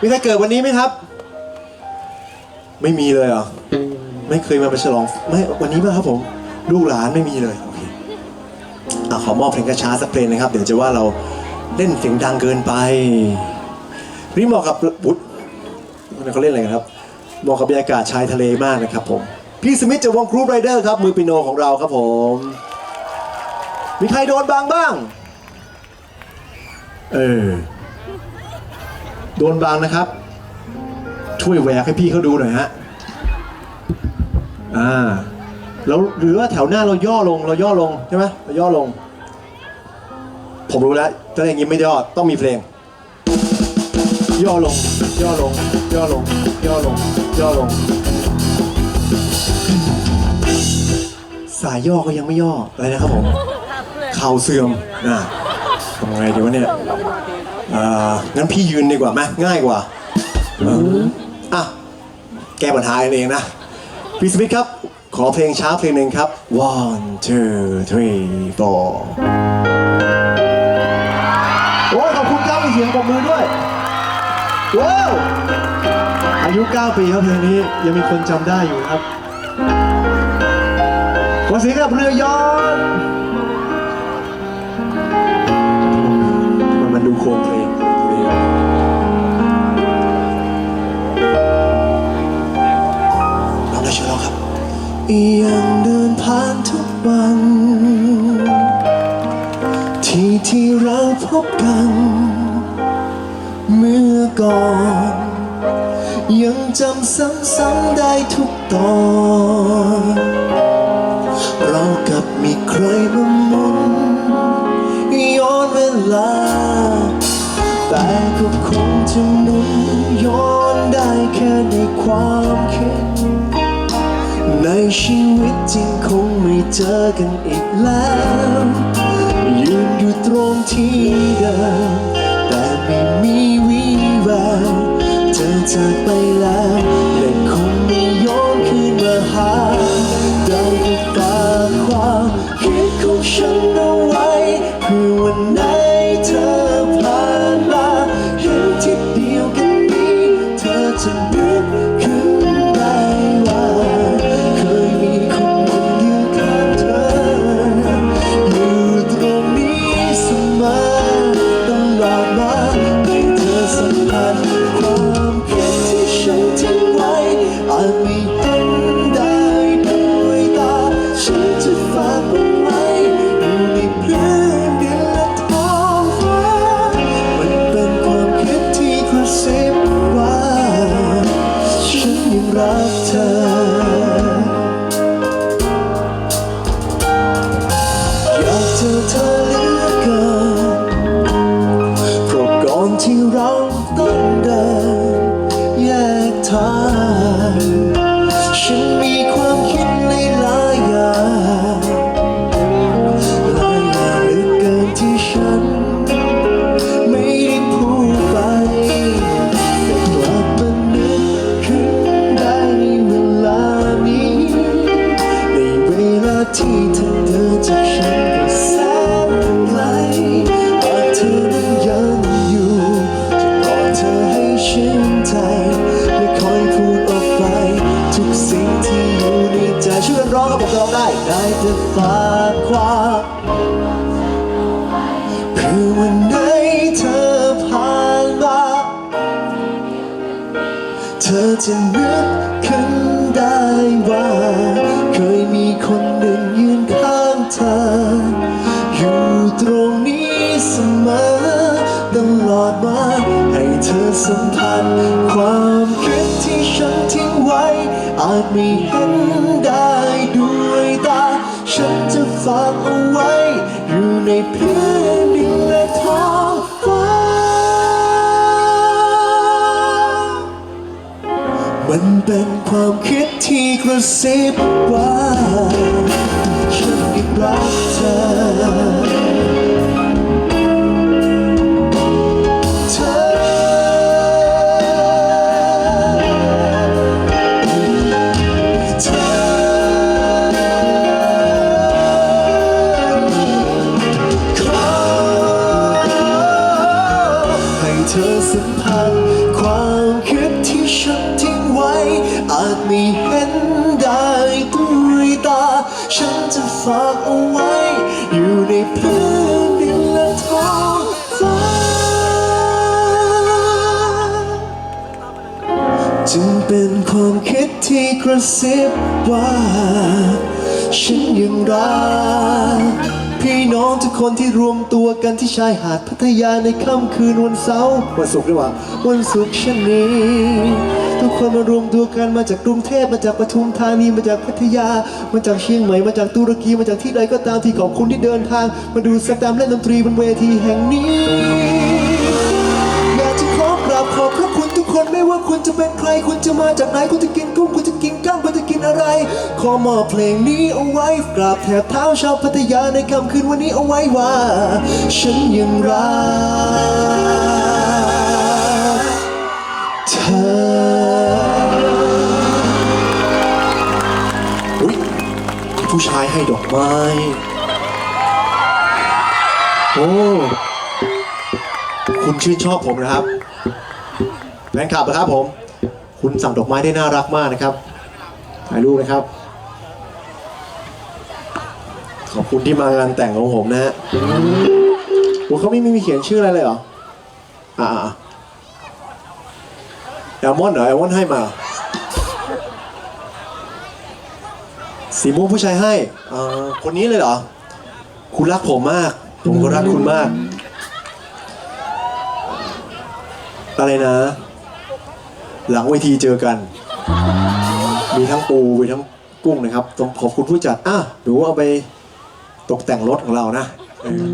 มีใครเกิดวันนี้ไหมครับ ไม่มีเลยเหรอ ไม่เคยมาไปฉลอง ไม่ วันนี้ป่ะครับผม ลูกหลานไม่มีเลย โอเคอะขอมอบเพลงกระช้าสักเพลงนะครับ เดี๋ยวจะว่าเราเล่นเสียงดังเกินไปนี่เหมาะกับบุ๊เขาเล่นอะไรกันครับ เหมาะกับบรรยากาศชายทะเลมากนะครับผม พี่สมิธจากวงครูไรเดอร์ครับ มือปิโนของเราครับผม มีใครโดนบางบ้าง เออ โดนบางนะครับ ช่วยแหวกให้พี่เขาดูหน่อยฮะอ่าแล้วหรือว่าแถวหน้าเราย่อลงเราย่อลงใช่ไหมเราย่อลง ผมรู้แล้วถ้าอย่างนี้ไม่ย่อต้องมีเพลง ย่อลง ย่อลง ย่อลง ย่อลง ย่อลง สายย่อก็ยังไม่ย่ออะไรนะครับผมเข่าเสื่อมนะทำไงดีวะเนี่ย อ่างั้นพี่ยืนดีกว่าไหมง่ายกว่าเอออะ แก้ปัญหาเองนะ พี่สมิธครับ ขอเพลงช้าเพลงหนึ่งครับ one two three four โอ้ยขอบคุณครับมีเสียงปรบมือด้วยว้าวอายุ 9 ปีครับเพลงนี้ยังมีคนจำได้อยู่ครับ ขอเสียงกับเรือยอชต์มันมันดูโครงเพลง ยังเดินผ่านทุกวัน ที่ที่เราพบกัน เมื่อก่อน ยังจำซ้ำๆได้ทุกตอนเรากับมีใครมาหมุนย้อนเวลา แต่ก็คงจะหมุนย้อนได้แค่ในความคิด ในชีวิตจริงคงไม่เจอกันอีกแล้ว ยืนอยู่ตรงที่เดิมแต่ไม่มีวี่แววเธอจากไป ก จะนึกขึ้นได้ว่า เคยมีคนหนึ่งยืนข้างเธอ อยู่ตรงนี้เสมอตลอดมาให้เธอสัมผัสความคิดที่ฉันทิ้งไว้ อาจไม่เห็นได้ด้วยตา ฉันจะฝากเอาไว้ อยู่ในเพื้น เป็นความคิดที่กระซิบว่า ฉันยังรักเธอ ไม่เห็นได้ด้วยตา ฉันจะฝากเอาไว้ อยู่ในพื้นดินและท้องฟ้าจึงเป็นความคิดที่กระซิบว่า ฉันยังรัก พี่น้องทุกคนที่รวมตัวกันที่ชายหาดพัทยาในค่ำคืนวันเสาร์วันศุกร์ดีกว่า วันศุกร์เช่นนี้ ทุกคนมารวมตัวกันมาจากกรุงเทพมาจากปทุมธานีมาจากพัทยา มาจากเชียงใหม่มาจากตุรกีมาจากที่ใดก็ตามที่ขอบคุณที่เดินทาง มาดูสแตมป์เล่นดนตรีบนเวทีแห่งนี้อยากจะขอกราบขอบพระคุณ คนไม่ว่าคุณจะเป็นใคร คุณจะมาจากไหน คุณจะกินกุ้ง คุณจะกินก้างคุณจะกินอะไร ขอมอบเพลงนี้เอาไว้กราบแถบเท้าชาวพัทยาในค่ำคืนวันนี้เอาไว้ว่า ฉันยังรักเธอผู้ชายให้ดอกไม้ โอ้ คุณชื่นชอบผมนะครับ แฟนคลับนะครับผม คุณสั่งดอกไม้ได้น่ารักมากนะครับถ่ายรูปนะครับ ขอบคุณที่มางานแต่งของผมนะฮะโอ้เขาไม่ม่มีเขียนชื่ออะไรเลยเหรอ อ่าแอลมอนเหรอแอลมอนให้มา สีม่วงผู้ชายให้อ่าคนนี้เลยเหรอ คุณรักผมมาก ผมก็รักคุณมาก อะไรนะ หลังเวทีเจอกัน มีทั้งปูมีทั้งกุ้งนะครับ ต้องขอบคุณผู้จัดอะหนูเอาไปตกแต่งรถของเรานะเออ